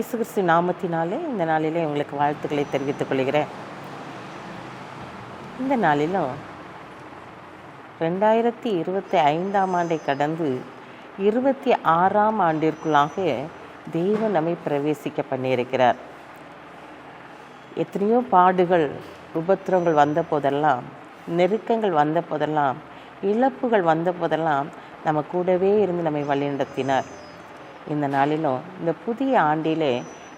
இயேசு கிறிஸ்து நாமத்தினாலே இந்த நாளிலே உங்களுக்கு வாழ்த்துக்களை தெரிவித்துக் கொள்கிறேன். இந்த நாளிலும் ரெண்டாயிரத்தி இருபத்தி ஐந்தாம் ஆண்டை கடந்து இருபத்தி ஆறாம் ஆண்டிற்குள்ளாக தெய்வம் நம்மை பிரவேசிக்க பண்ணியிருக்கிறார். எத்தனையோ பாடுகள் உபத்திரங்கள் வந்த போதெல்லாம் நெருக்கங்கள் வந்த போதெல்லாம் இழப்புகள் வந்த போதெல்லாம் நம்ம கூடவே இருந்து நம்மை வழிநடத்தினார். இந்த நாளிலும் இந்த புதிய ஆண்டிலே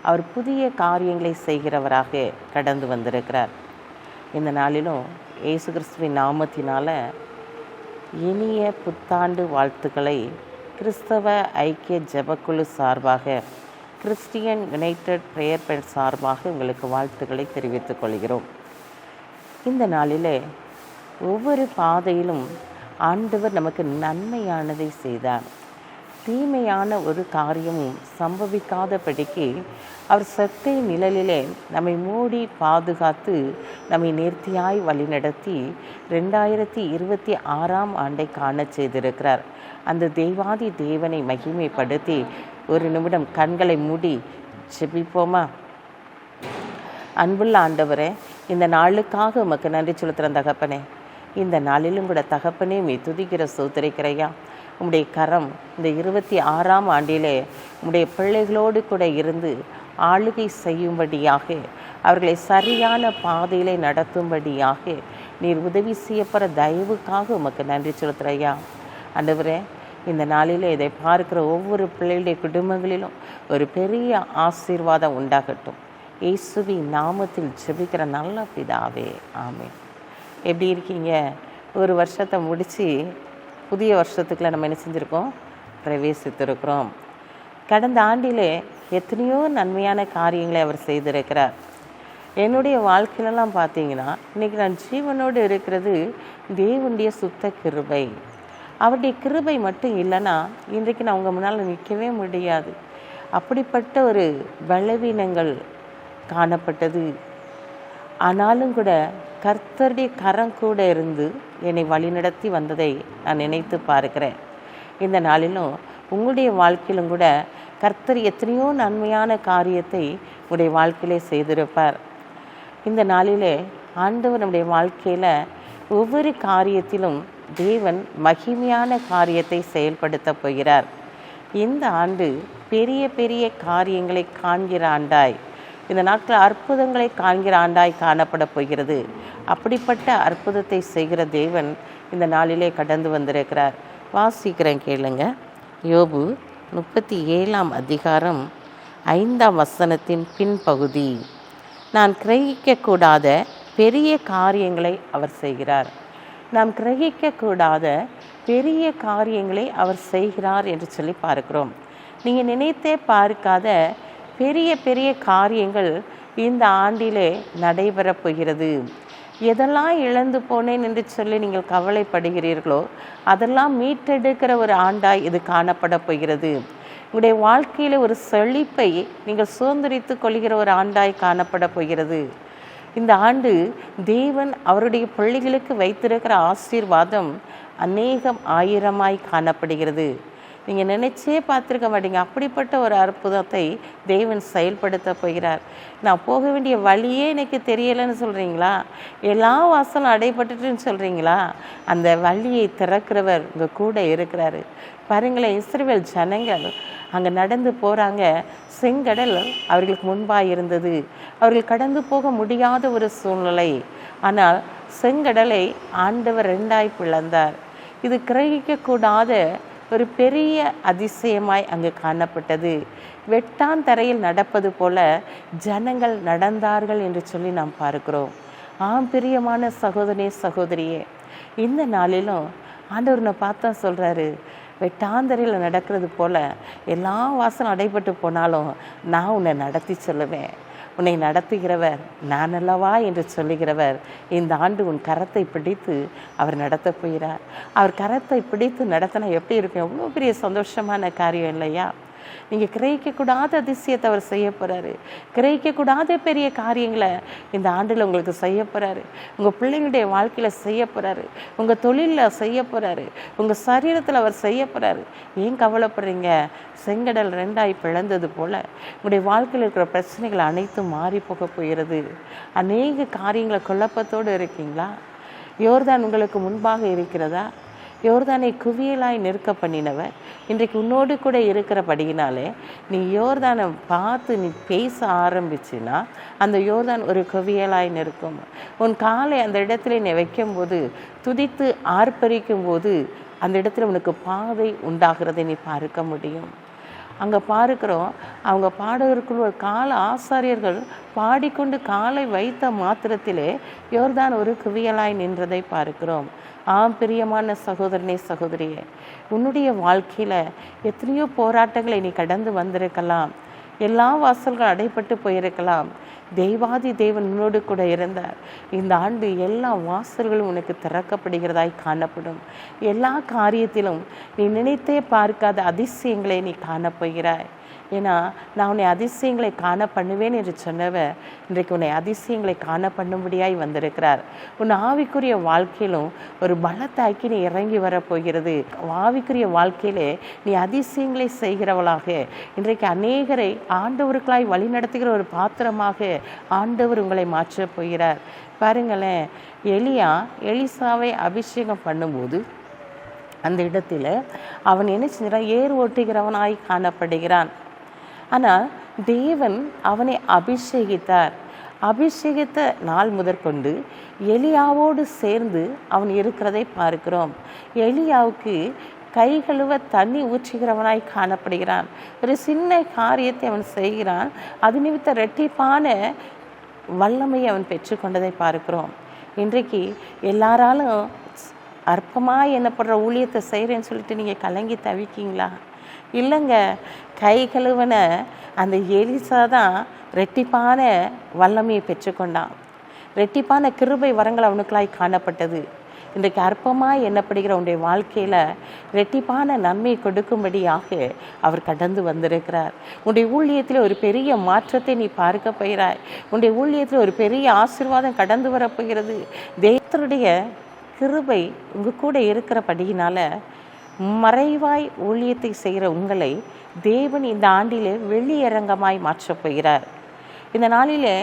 அவர் புதிய காரியங்களை செய்கிறவராக கடந்து வந்திருக்கிறார். இந்த நாளிலும் இயேசு கிறிஸ்துவின் நாமத்தினால் இனிய புத்தாண்டு வாழ்த்துக்களை கிறிஸ்தவ ஐக்கிய ஜெபக்குழு சார்பாக கிறிஸ்டியன் யுனைடெட் பிரேயர் பெண் சார்பாக உங்களுக்கு வாழ்த்துக்களை தெரிவித்துக் கொள்கிறோம். இந்த நாளிலே ஒவ்வொரு பாதையிலும் ஆண்டவர் நமக்கு நன்மையானதை செய்தார். தீமையான ஒரு காரியமும் சம்பவிக்காதபடிக்கு அவர் சத்தை நிழலிலே நம்மை மூடி பாதுகாத்து நம்மை நேர்த்தியாய் வழிநடத்தி ரெண்டாயிரத்தி இருபத்தி ஆறாம் ஆண்டை காண செய்திருக்கிறார். அந்த தெய்வாதி தேவனை மகிமைப்படுத்தி ஒரு நிமிடம் கண்களை மூடி செபிப்போமா அன்புள்ள ஆண்டவரே இந்த நாளுக்காக உமக்கு நன்றி செலுத்துகிறேன் தகப்பனே. இந்த நாளிலும் கூட தகப்பனே மீ துதிக்கிற சோதரிக்கிறையா உம்முடைய கரம் இந்த இருபத்தி ஆறாம் ஆண்டிலே உம்முடைய பிள்ளைகளோடு கூட இருந்து ஆளுகை செய்யும்படியாக அவர்களை சரியான பாதையிலே நடத்தும்படியாக நீர் உதவி செய்யப்படுற தயவுக்காக உமக்கு நன்றி செலுத்துறையா ஆண்டவரே இந்த நாளிலே இதை பார்க்கிற ஒவ்வொரு பிள்ளைகளுடைய குடும்பங்களிலும் ஒரு பெரிய ஆசீர்வாதம் உண்டாகட்டும். இயேசுவி நாமத்தில் ஜெபிக்கிற நல்ல பிதாவே ஆமே எப்படி இருக்கீங்க? ஒரு வருஷத்தை முடித்து புதிய வருஷத்துக்குள்ள நம்ம என்ன செஞ்சுருக்கோம்? பிரவேசித்திருக்கிறோம். கடந்த ஆண்டிலே எத்தனையோ நன்மையான காரியங்களை அவர் செய்திருக்கிறார். என்னுடைய வாழ்க்கையிலலாம் பார்த்தீங்கன்னா இன்றைக்கி நான் ஜீவனோடு இருக்கிறது தேவனுடைய சுத்த கிருபை. அவருடைய கிருபை மட்டும் இல்லைன்னா இன்றைக்கு நான் உங்கள் முன்னால் நிற்கவே முடியாது. அப்படிப்பட்ட ஒரு பலவீனங்கள் காணப்பட்டது. ஆனாலும் கூட கர்த்தருடைய கரம் கூட இருந்து என்னை வழிநடத்தி வந்ததை நான் நினைத்து பார்க்கிறேன். இந்த நாளிலும் உங்களுடைய வாழ்க்கையிலும் கூட கர்த்தர் எத்தனையோ நன்மையான காரியத்தை உடைய வாழ்க்கையிலே செய்திருப்பார். இந்த நாளிலே ஆண்டவர் நம்முடைய வாழ்க்கையில் ஒவ்வொரு காரியத்திலும் தேவன் மகிமையான காரியத்தை செயல்படுத்த போகிறார். இந்த ஆண்டு பெரிய பெரிய காரியங்களை காண்கிற ஆண்டாய். இந்த நாட்கள் அற்புதங்களை காண்கிற ஆண்டாய் காணப்பட போகிறது. அப்படிப்பட்ட அற்புதத்தை செய்கிற தேவன் இந்த நாளிலே கடந்து வந்திருக்கிறார். வாசிக்கிறேன் கேளுங்க. யோபு முப்பத்தி ஏழாம் அதிகாரம் ஐந்தாம் வசனத்தின் பின்பகுதி. நான் கிரகிக்கக்கூடாத பெரிய காரியங்களை அவர் செய்கிறார். நாம் கிரகிக்கக்கூடாத பெரிய காரியங்களை அவர் செய்கிறார் என்று சொல்லி பார்க்கிறோம். நீங்கள் நினைத்தே பார்க்காத பெரிய பெரிய காரியங்கள் இந்த ஆண்டிலே நடைபெறப் போகிறது எதெல்லாம் இழந்து போனேன் என்று சொல்லி நீங்கள் கவலைப்படுகிறீர்களோ அதெல்லாம் மீட்டெடுக்கிற ஒரு ஆண்டாய் இது காணப்பட போகிறது. உங்களுடைய வாழ்க்கையில் ஒரு செழிப்பை நீங்கள் சுதந்திரித்து கொள்கிற ஒரு ஆண்டாய் காணப்பட போகிறது. இந்த ஆண்டு தேவன் அவருடைய பிள்ளைகளுக்கு வைத்திருக்கிற ஆசீர்வாதம் அநேகம் ஆயிரமாய் காணப்படுகிறது. நீங்கள் நினைச்சே பார்த்துருக்க மாட்டீங்க. அப்படிப்பட்ட ஒரு அற்புதத்தை தேவன் செயல்படுத்த போகிறார். நான் போக வேண்டிய வழியே எனக்கு தெரியலைன்னு சொல்கிறீங்களா எல்லா வாசலும் அடைபட்டுட்டுன்னு சொல்கிறீங்களா அந்த வழியை திறக்கிறவர் உங்கள் கூட இருக்கிறாரு. பாருங்களேன் இஸ்ரேல் ஜனங்கள் அங்கே நடந்து போகிறாங்க செங்கடல் அவர்களுக்கு முன்பாக இருந்தது. அவர்கள் கடந்து போக முடியாத ஒரு சூழ்நிலை. ஆனால் செங்கடலை ஆண்டவர் ரெண்டாய் பிளந்தார். இது கிரகிக்கக்கூடாத ஒரு பெரிய அதிசயமாய் அங்கு காணப்பட்டது. வெட்டான் தரையில் நடப்பது போல ஜனங்கள் நடந்தார்கள் என்று சொல்லி நாம் பார்க்கிறோம். ஆம் பிரியமான சகோதரே சகோதரியே இந்த நாளிலும் ஆண்டவர் நான் பார்த்தா சொல்கிறாரு வெட்டாந்தரையில் நடக்கிறது போல எல்லா வாசலும் அடைபட்டு போனாலும் நான் உன்னை நடத்தி சொல்லுவேன். உன்னை நடத்துகிறவர் நான் அல்லவா என்று சொல்லுகிறவர். இந்த ஆண்டு உன் கரத்தை பிடித்து அவர் நடத்தப் போகிறார். அவர் கரத்தை பிடித்து நடத்தினா எப்படி இருக்கும்? எவ்வளோ பெரிய சந்தோஷமான காரியம் இல்லையா? நீங்கள் கிரகிக்கக்கூடாத அதிசயத்தை அவர் செய்ய போகிறாரு கிரகிக்கக்கூடாத பெரிய காரியங்களை இந்த ஆண்டில் உங்களுக்கு செய்ய போகிறாரு உங்கள் பிள்ளைங்களுடைய வாழ்க்கையில் செய்ய போகிறாரு உங்கள் தொழிலில் செய்ய போகிறாரு உங்கள் சரீரத்தில் அவர் செய்ய போகிறாரு ஏன் கவலைப்படுறீங்க? செங்கடல் ரெண்டாய் பிளந்தது போல உங்களுடைய வாழ்க்கையில் இருக்கிற பிரச்சனைகள் அனைத்தும் மாறி போக போகிறது. அநேக காரியங்களை குழப்பத்தோடு இருக்கீங்களா? யோர்தான் உங்களுக்கு முன்பாக இருக்கிறதா? யோர்தானை குவியலாய் நிற்க பண்ணினவர் இன்றைக்கு உன்னோடு கூட இருக்கிறபடியினாலே நீ யோர்தானை பார்த்து நீ பேச ஆரம்பிச்சின்னா அந்த யோர்தான் ஒரு குவியலாய் நிற்கும். உன் காலை அந்த இடத்துல நீ வைக்கும்போது துதித்து ஆர்ப்பரிக்கும் போது அந்த இடத்துல உனக்கு பாதை உண்டாகிறதை நீ பார்க்க முடியும். அங்கே பார்க்கிறோம் அவங்க பாடகருக்குள் ஒரு கால ஆசாரியர்கள் பாடிக்கொண்டு காலை வைத்த மாத்திரத்திலே யோர்தான் ஒரு குவியலாய் நின்றதை பார்க்கிறோம். ஆம் பிரியமான சகோதரனே சகோதரியே உன்னுடைய வாழ்க்கையில் எத்தனையோ போராட்டங்களை நீ கடந்து வந்திருக்கலாம். எல்லா வாசல்கள் அடைப்பட்டு போயிருக்கலாம். தெய்வாதி தேவன் உன்னோடு கூட இருந்தார். இந்த ஆண்டு எல்லா வாசல்களும் உனக்கு திறக்கப்படுகிறதாய் காணப்படும். எல்லா காரியத்திலும் நீ நினைத்தே பார்க்காத அதிசயங்களை நீ காணப்போகிறாய். ஏன்னா நான் உன்னை அதிசயங்களை காண பண்ணுவேன் என்று சொன்னவர் இன்றைக்கு உன்னை அதிசயங்களை காண பண்ணும்படியாய் வந்திருக்கிறார். உன் ஆவிக்குரிய வாழ்க்கையிலும் ஒரு பலத்தாக்கி நீ இறங்கி வரப்போகிறது ஆவிக்குரிய வாழ்க்கையிலே நீ அதிசயங்களை செய்கிறவளாக. இன்றைக்கு அநேகரை ஆண்டவருக்களாய் வழிநடத்துகிற ஒரு பாத்திரமாக ஆண்டவர் உங்களை மாற்றப் போகிறார். பாருங்களேன் எலியா எலிசாவை அபிஷேகம் பண்ணும்போது அந்த இடத்துல அவன் என்ன செஞ்சான் ஏர் ஓட்டுகிறவனாய் காணப்படுகிறான். ஆனால் தேவன் அவனை அபிஷேகித்தார். அபிஷேகித்த நாள் முதற்கொண்டு எலியாவோடு சேர்ந்து அவன் இருக்கிறதை பார்க்கிறோம். எலியாவுக்கு கை கழுவ தண்ணி ஊற்றுகிறவனாய் காணப்படுகிறான். ஒரு சின்ன காரியத்தை அவன் செய்கிறான். அது நிமித்த ரெட்டிப்பான வல்லமையை அவன் பெற்றுக்கொண்டதை பார்க்கிறோம். இன்றைக்கு எல்லாராலும் அற்பமாக என்னப்படுற ஊழியத்தை செய்கிறேன்னு சொல்லிட்டு நீங்கள் கலங்கி தவிக்கீங்களா? இல்லைங்க கை கழுவின அந்த எலிசா தான் ரெட்டிப்பான வல்லமையை பெற்றுக்கொண்டான். ரெட்டிப்பான கிருபை வரங்கள் அவனுக்களாய் காணப்பட்டது. இன்றைக்கு அற்பமாக எண்ணப்படுகிற உன்னுடைய வாழ்க்கையில் ரெட்டிப்பான நன்மை கொடுக்கும்படியாக அவர் கடந்து வந்திருக்கிறார். உன்னுடைய ஊழியத்தில் ஒரு பெரிய மாற்றத்தை நீ பார்க்க போகிறாய். உன்னுடைய ஊழியத்தில் ஒரு பெரிய ஆசீர்வாதம் கடந்து வரப்போகிறது. தேவத்தருடைய கிருபை உங்கள் கூட இருக்கிறபடியினால மறைவாய் ஊழியத்தை செய்கிற உங்களை தேவன் இந்த ஆண்டிலே வெளியரங்கமாய் மாற்றப் போகிறார். இந்த நாளிலே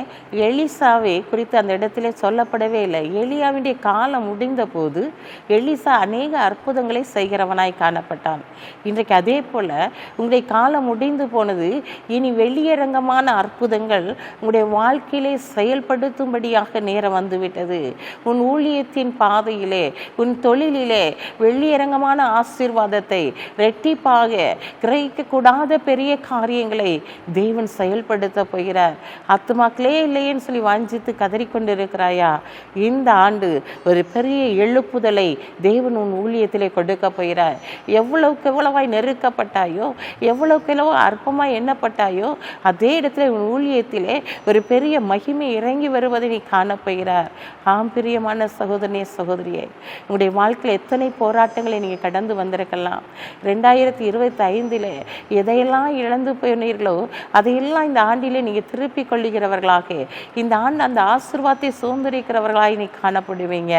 எலிசாவை குறித்து அந்த இடத்திலே சொல்லப்படவே இல்லை. எலியாவினுடைய காலம் முடிந்த போது எலிசா அநேக அற்புதங்களை செய்கிறவனாய் காணப்பட்டான். இன்றைக்கு அதே போல உங்களுடைய காலம் முடிந்து போனது இனி வெளியரங்கமான அற்புதங்கள் உங்களுடைய வாழ்க்கையிலே செயல்படுத்தும்படியாக நேரம் வந்துவிட்டது. உன் ஊழியத்தின் பாதையிலே உன் தொழிலிலே வெளியரங்கமான ஆசீர்வாதத்தை ரெட்டிப்பாக கிரகிக்கக்கூடாத பெரிய காரியங்களை தேவன் செயல்படுத்த போகிறார். ஆத்துமாக்களே இல்லையேன்னு சொல்லி வாஞ்சித்து கதறிக்கொண்டு இருக்கிறாயா இந்த ஆண்டு ஒரு பெரிய எழுப்புதலை தேவன் உன் ஊழியத்திலே கொடுக்க போகிறார். எவ்வளவுக்கு எவ்வளவாய் நெருக்கப்பட்டாயோ எவ்வளவுக்கு எவ்வளவோ அற்பமாய் எண்ணப்பட்டாயோ அதே இடத்துல உன் ஊழியத்திலே ஒரு பெரிய மகிமை இறங்கி வருவதை நீ காணப்போகிறார் ஆம் பிரியமான சகோதரனே சகோதரியே உங்களுடைய வாழ்க்கையில் எத்தனை போராட்டங்களை நீங்கள் கடந்து வந்திருக்கலாம்? ரெண்டாயிரத்தி இருபத்தி ஐந்தில் எதையெல்லாம் இழந்து போனீர்களோ அதையெல்லாம் இந்த ஆண்டிலே நீங்கள் திருப்பி கொள்ளுகிறவர்களாக இந்த ஆண்டு அந்த ஆசிர்வாதத்தை சுதந்திரிக்கிறவர்களாய் நீ காணப்படுவீங்க.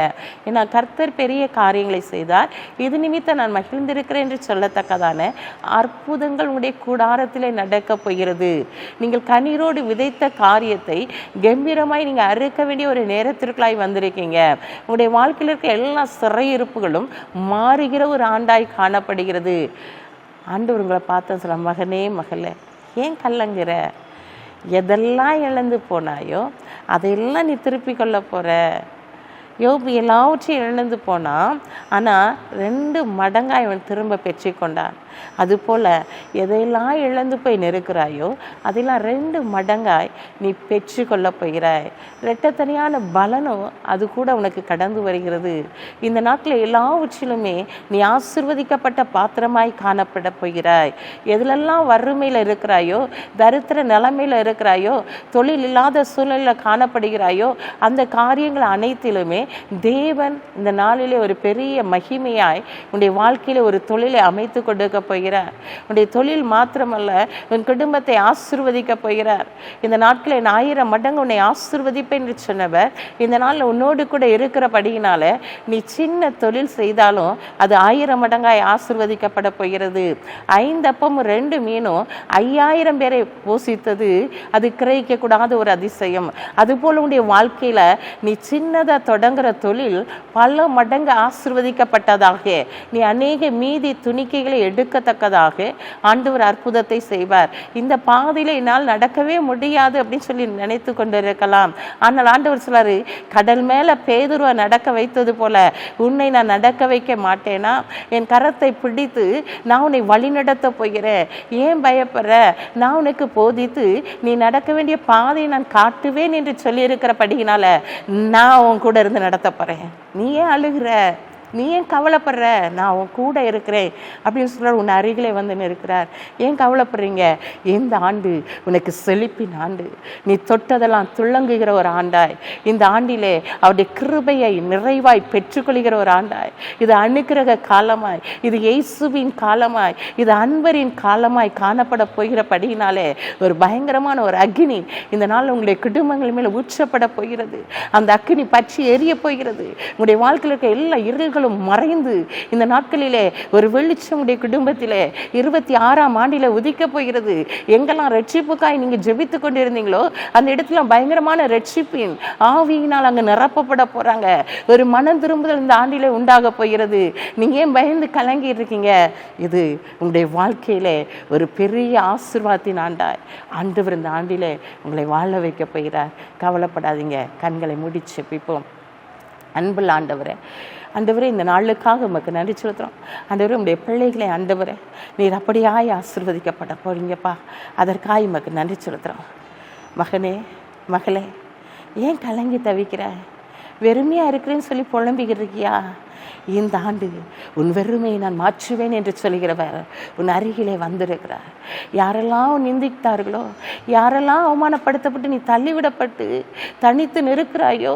ஏன்னா கர்த்தர் பெரிய காரியங்களை செய்தார். இது நிமித்தம் நான் மகிழ்ந்திருக்கிறேன் என்று சொல்லத்தக்கதான அற்புதங்கள் உங்களுடைய கூடாரத்திலே நடக்கப் போகிறது. நீங்கள் கண்ணீரோடு விதைத்த காரியத்தை கம்பீரமாய் நீங்கள் அறுக்க வேண்டிய ஒரு நேரத்திற்குள்ளாய் வந்திருக்கீங்க. உங்களுடைய வாழ்க்கையில் இருக்க எல்லா சிறையிருப்புகளும் மாறுகிற ஒரு ஆண்டாய் காணப்படுகிறது. ஆண்டவர் உங்களை பார்த்தேன் சொல்ல மகனே மகளே ஏன் கல்லங்கிற எதெல்லாம் இழந்து போனாயோ அதையெல்லாம் நீ திருப்பி கொள்ள போகிற யோபு எல்லாவற்றையும் இழந்து போனான் ஆனால் ரெண்டு மடங்காய் இவன் திரும்ப பெற்று கொண்டான் அதுபோல் எதையெல்லாம் இழந்து போய் நெருக்கிறாயோ அதெல்லாம் ரெண்டு மடங்காய் நீ பெற்றுக்கொள்ள போகிறாய். ரெட்டத்தனியான பலனும் அது கூட உனக்கு கடந்து வருகிறது. இந்த நாட்டில் எல்லாவற்றிலுமே நீ ஆசிர்வதிக்கப்பட்ட பாத்திரமாய் காணப்பட போகிறாய். எதுலெல்லாம் வறுமையில் இருக்கிறாயோ தரித்திர நிலைமையில் இருக்கிறாயோ தொழில் இல்லாத சூழ்நிலையில் காணப்படுகிறாயோ அந்த காரியங்கள் அனைத்திலுமே தேவன் இந்த நாளிலே ஒரு பெரிய மகிமையாய் உன்னுடைய வாழ்க்கையில ஒரு தொழிலை அமைத்து கொடுக்க போகிறார். உன்னுடைய தொழில் மாத்திரமல்ல உன் குடும்பத்தை ஆசிர்வதிக்க போகிறார். இந்த நாட்களில் என் ஆயிரம் மடங்கு உன்னை ஆசிர்வதிப்பேன் என்று சொன்னவர் இந்த நாளில் உன்னோடு கூட இருக்கிறபடியினால நீ சின்ன தொழில் செய்தாலும் அது ஆயிரம் மடங்காய் ஆசிர்வதிக்கப்பட போகிறது. ஐந்து அப்பமும் ரெண்டு மீனும் ஐயாயிரம் பேரை போஷித்தது அது கிரகிக்க கூடாத ஒரு அதிசயம். அதுபோல உன்னுடைய வாழ்க்கையில நீ சின்னதா தொடங்குற தொழில் பல மடங்கு ஆசிர்வதிக்கப்பட்டதாக. நீ அநேக மீதி துணிக்கைகளை எடுக்கத்தக்கதாக ஆண்டவர் அற்புதத்தை செய்வார். இந்த பாதையில என்னால் நடக்கவே முடியாது அப்படின்னு சொல்லி நினைத்து கொண்டிருக்கலாம். ஆனால் ஆண்டவர் சொல்றாரு கடல் மேல பேதுருவை நடக்க வைத்தது போல உன்னை நான் நடக்க வைக்க மாட்டேனா? என் கரத்தை பிடித்து நான் உன்னை வழிநடத்த போகிறேன். ஏன் பயப்படுற? நான் உனக்கு போதித்து நீ நடக்க வேண்டிய பாதையை நான் காட்டுவேன் என்று சொல்லியிருக்கிறபடியினால நான் உன் கூட இருந்து நடத்த போகிறேன் நீ ஏன் அழுகிற? நீ ஏன் கவலைப்படுற? நான் உன் கூட இருக்கிறேன். அப்படின்னு சொல்கிறார் உன் அருகிலே வந்து இருக்கிறார் ஏன் கவலைப்படுறீங்க? இந்த ஆண்டு உனக்கு செழிப்பின் ஆண்டு. நீ தொட்டதெல்லாம் துள்ளங்குகிற ஒரு ஆண்டாய். இந்த ஆண்டிலே அவருடைய கிருபையை நிறைவாய் பெற்றுக்கொள்கிற ஒரு ஆண்டாய். இது அனுக்கிரக காலமாய். இது இயேசுவின் காலமாய். இது அன்பரின் காலமாய் காணப்பட போகிறபடியினாலே ஒரு பயங்கரமான ஒரு அக்னி இந்த நாள் உங்களுடைய குடும்பங்கள் மேலே ஊற்றப்பட போகிறது. அந்த அக்னி பற்றி எரிய போகிறது. உங்களுடைய வாழ்க்கையில் இருக்க எல்லா நாட்களும் மறைந்து இந்த நாட்களிலே ஒரு வெளிச்சமுடைய குடும்பத்திலே இருபத்தி ஆறாம் ஆண்டில உதிக்க போகிறது. எங்கெல்லாம் ரட்சிப்புக்காய் நீங்க ஜெபித்து கொண்டிருந்தீங்களோ அந்த இடத்துல பயங்கரமான ரட்சிப்பின் ஆவியினால் அங்க நிரப்பப்பட போறாங்க. ஒரு மனம் திரும்புதல் இந்த ஆண்டிலே உண்டாக போகிறது. நீங்க ஏன் பயந்து கலங்கி இருக்கீங்க? இது உங்களுடைய வாழ்க்கையிலே ஒரு பெரிய ஆசிர்வாதத்தின் ஆண்டாய். ஆண்டவர் இந்த ஆண்டிலே உங்களை வாழ வைக்க போகிறார். கவலைப்படாதீங்க. கண்களை முடிச்சு இப்போ அன்புள்ள ஆண்டவரை ஆண்டவரே இந்த நாளுக்காக உமக்கு நன்றி செலுத்துகிறோம் ஆண்டவரே உங்களுடைய பிள்ளைகளை ஆண்டவரே நீர் அப்படியாய் ஆசிர்வதிக்கப்பட போறீங்கப்பா. அதற்காக உமக்கு நன்றி செலுத்துகிறோம் மகனே மகளே ஏன் கலங்கி தவிக்கிற? வெறுமையாக இருக்கிறேன்னு சொல்லி புலம்பிக்கிட்டு இருக்கியா? இந்த ஆண்டு உன் வெறுமையை நான் மாற்றுவேன் என்று சொல்கிறவர் உன் அருகிலே வந்திருக்கிறார். யாரெல்லாம் நிந்தித்தார்களோ யாரெல்லாம் அவமானப்படுத்தப்பட்டு நீ தள்ளிவிடப்பட்டு தனித்து நிற்கிறாயோ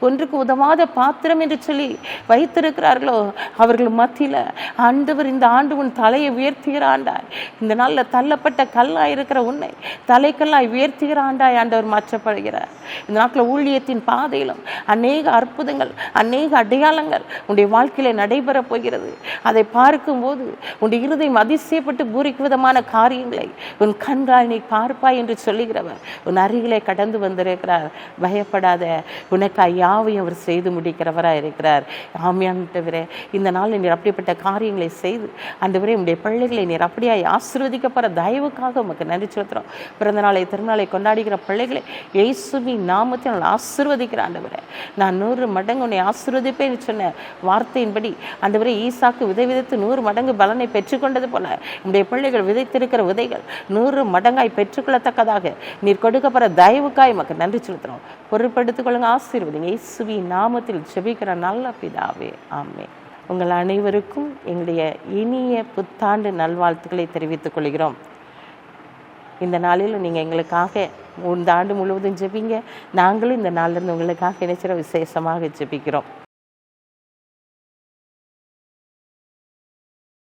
ஒன்றுக்கு உதவாத பாத்திரம் என்று சொல்லி வைத்திருக்கிறார்களோ அவர்கள் மத்தியில் ஆண்டவர் இந்த ஆண்டு உன் தலையை உயர்த்துகிறாண்டாய். இந்த நாளில் தள்ளப்பட்ட கல்லாய் இருக்கிற உன்னை தலைக்கல்லாய் உயர்த்துகிறாண்டாய் ஆண்டவர் மாற்றப்படுகிறார். இந்த நாட்களில் ஊழியத்தின் பாதையிலும் அநேக அற்புதங்கள் அநேக அடையாளங்கள் உன்னுடைய வாழ்க்கையில நடைபெற போகிறது. அதை பார்க்கும்போது உன்னுடைய இருதயம் அதிசயப்பட்டு பூரிக்கும் விதமான காரியங்களை உன் கண்கால் நீ பார்ப்பாய் என்று சொல்லுகிறவர் உன் அருகிலே கடந்து வந்திருக்கிறார். பயப்படாத உனக்கு ஐயாவையும் அவர் செய்து முடிக்கிறவராக இருக்கிறார். ஆமியான்ட்டவரே இந்த நாளில் நீர் அப்படிப்பட்ட காரியங்களை செய்து அந்த வரை உடைய பிள்ளைகளை நீர் அப்படியே ஆசீர்வதிக்கப்படுற தயவுக்காக உமக்கு நன்றி செலுத்துகிறோம் பிறந்த நாளை திருநாளை கொண்டாடுகிற பிள்ளைகளை இயேசுவி நாமத்தை நான் ஆசீர்வதிக்கிற ஆண்டவரை. நான் நூறு மடங்கு உன்னை ஆசிர்வதிப்பேன் சொன்ன வார்த்தையின்படி ஆண்டவரை ஈசாக்கு விதை விதைத்து நூறு மடங்கு பலனை பெற்றுக்கொண்டது போல என்னுடைய பிள்ளைகள் விதைத்திருக்கிற விதைகள் நூறு மடங்காய் பெற்றுக்கொள்ளத்தக்கதாக நீர் கொடுக்கப்படுற தயவுக்காய் மக்கள் நன்றி செலுத்துகிறோம். பொருட்படுத்திக் கொள்ளுங்க ஆசீர்வதிங்க. இயேசுவி நாமத்தில் செபிக்கிற நல்ல பிதாவே ஆமே உங்கள் அனைவருக்கும் எங்களுடைய இனிய புத்தாண்டு நல்வாழ்த்துக்களை தெரிவித்துக் கொள்கிறோம். இந்த நாளில் நீங்கள் எங்களுக்காக இந்த ஆண்டு முழுவதும் ஜெபிங்க. நாங்களும் இந்த நாளிலிருந்து உங்களுக்காக நினைச்சிட விசேஷமாக ஜெபிக்கிறோம்.